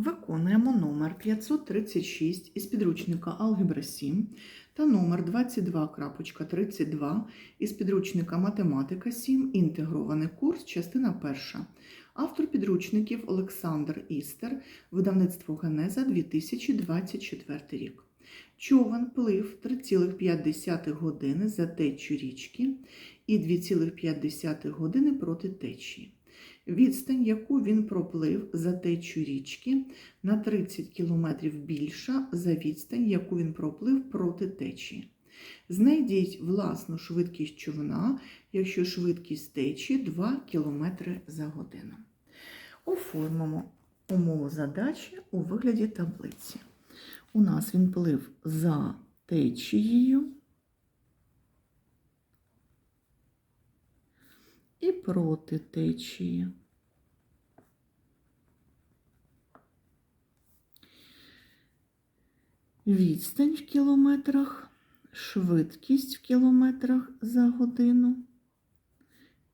Виконуємо номер 536 із підручника Алгебра 7 та номер 22.32 із підручника Математика 7. Інтегрований курс, частина перша. Автор підручників Олександр Істер, видавництво Генеза 2024 рік. Човен плив 3,5 години за течію річки і 2,5 години проти течії. Відстань, яку він проплив за течію річки, на 30 км більша за відстань, яку він проплив проти течії. Знайдіть власну швидкість човна, якщо швидкість течії 2 км за годину. Оформимо умову задачі у вигляді таблиці. У нас він плив за течією і проти течії. Відстань в кілометрах, швидкість в кілометрах за годину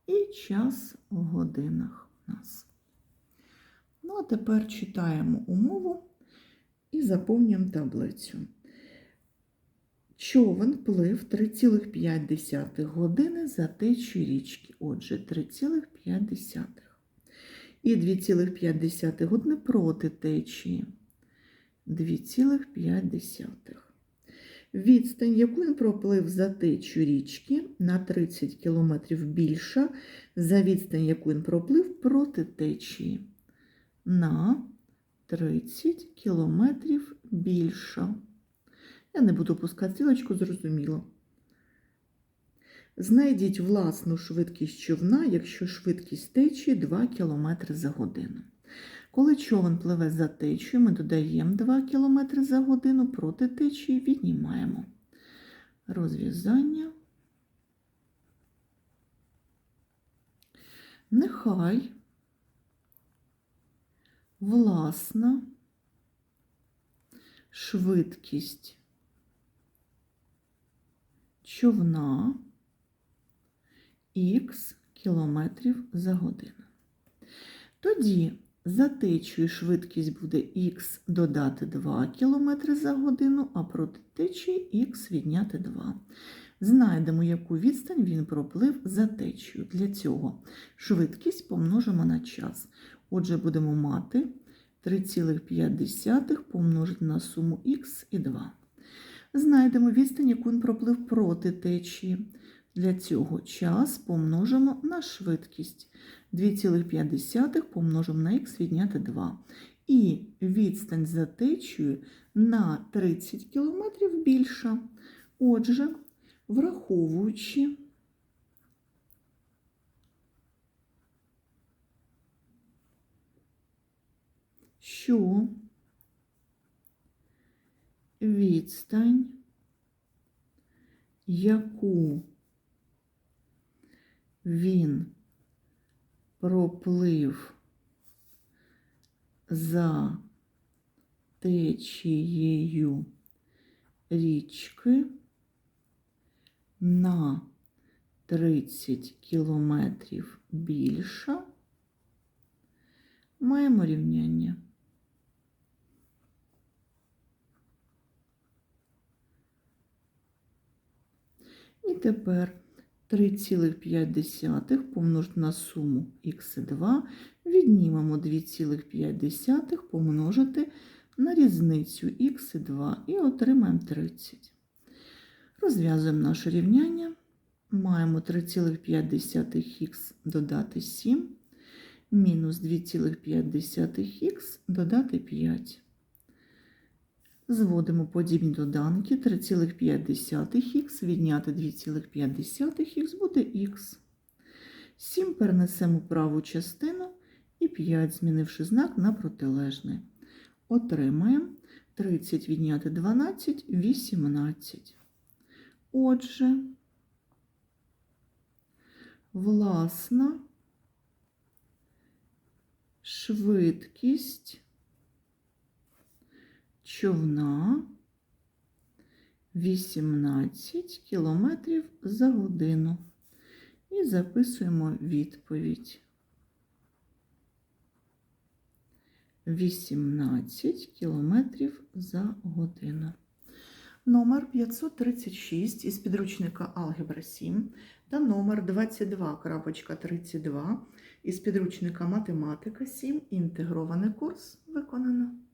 і час в годинах у нас. Ну, а тепер читаємо умову і заповнюємо таблицю. Човен плив 3,5 години за течію річки. Отже, 3,5. І 2,5 години проти течії. 2,5. Відстань, яку він проплив за течію річки на 30 км більша за відстань, яку він проплив проти течії. На 30 км більша. Я не буду пускати стрілочку, зрозуміло. Знайдіть власну швидкість човна, якщо швидкість течії 2 км за годину. Коли човен пливе за течією, ми додаємо 2 км за годину, проти течії віднімаємо розв'язання. Нехай власна швидкість човна х кілометрів за годину. Тоді за течією швидкість буде х додати 2 км за годину, а проти течії х відняти 2. Знайдемо, яку відстань він проплив за течією. Для цього швидкість помножимо на час. Отже, будемо мати 3,5 помножити на суму х і 2. Знайдемо відстань, яку він проплив проти течії. Для цього час помножимо на швидкість. 2,5 помножимо на х відняти 2. І відстань за течією на 30 км більша. Отже, враховуючи що відстань, яку він проплив за течією річки на 30 кілометрів більша, маємо рівняння. І тепер 3,5 помножити на суму х2, віднімемо 2,5 помножити на різницю х2 і отримаємо 30. Розв'язуємо наше рівняння. Маємо 3,5х додати 7, мінус 2,5х додати 5. Зводимо подібні доданки 3,5х відняти 2,5х буде х. 7 перенесемо праву частину і 5, змінивши знак на протилежний. Отримаємо 30 відняти 12 18. Отже, власна швидкість човна 18 км за годину. І записуємо відповідь. 18 кілометрів за годину. Номер 536 із підручника Алгебра 7 та номер 22.32 із підручника Математика 7. Інтегрований курс виконано.